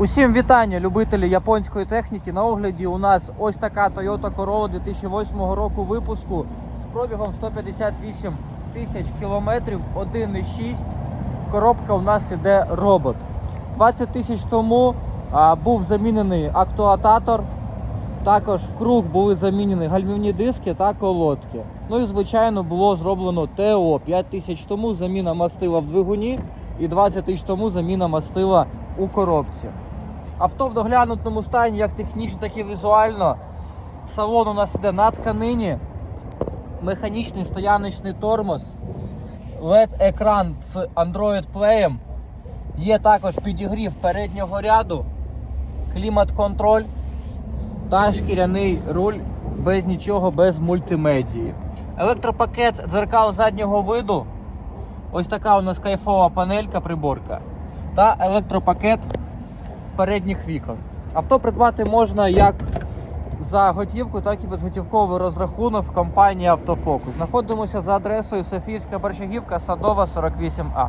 Усім вітання, любителі японської техніки. На огляді у нас ось така Toyota Corolla 2008 року випуску з пробігом 158 тисяч кілометрів, 1,6. Коробка у нас іде робот. 20 тисяч тому а, був замінений актуататор. Також в круг були замінені гальмівні диски та колодки. Ну і звичайно було зроблено ТО 5 тисяч тому заміна мастила в двигуні і 20 тисяч тому заміна мастила у коробці. Авто в доглянутому стані як технічно, так і візуально. Салон у нас іде на тканині, механічний стояночний тормоз, LED-екран з Android Play. Є також підігрів переднього ряду, клімат-контроль та шкіряний руль без нічого, без мультимедії. Електропакет дзеркал заднього виду. Ось така у нас кайфова панелька приборка. Та електропакет передніх вікон. Авто придбати можна як за готівку, так і безготівковий розрахунок в компанії Автофокус. Знаходимося за адресою Софійська Борщагівка, Садова, 48А.